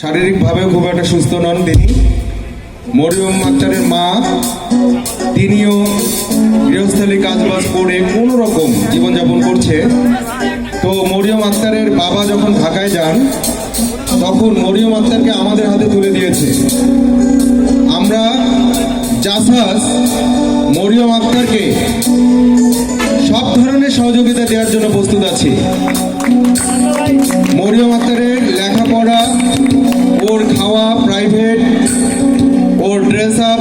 শারীরিকভাবেও খুব একটা সুস্থ নন তিনি। মরিয়ম আক্তারের মা, তিনিও গৃহস্থলী কাজবাজ করে কোনো রকম জীবনযাপন করছে। তো মরিয়ম আক্তারের বাবা যখন ঢাকায় যান, তখন মরিয়ম আক্তারকে আমাদের হাতে তুলে দিয়েছে। আমরা জাসাস মরিয়ম আক্তারকে সব ধরনের সহযোগিতা দেওয়ার জন্য প্রস্তুত আছি। ড্রেস আপ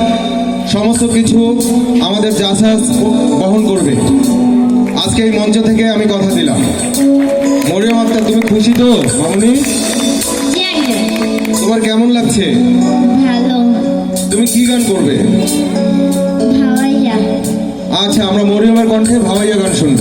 সমস্ত কিছু আমাদের জাসাস বহন করবে। আজকে এই মঞ্চ থেকে আমি কথা দিলাম। মরিয়ম আক্তার তুমি খুশি তো মামনি? তোমার কেমন লাগছে? তুমি কি গান করবে? আচ্ছা আমরা মরিয়মের কণ্ঠে ভাওয়াইয়া গান শুনব।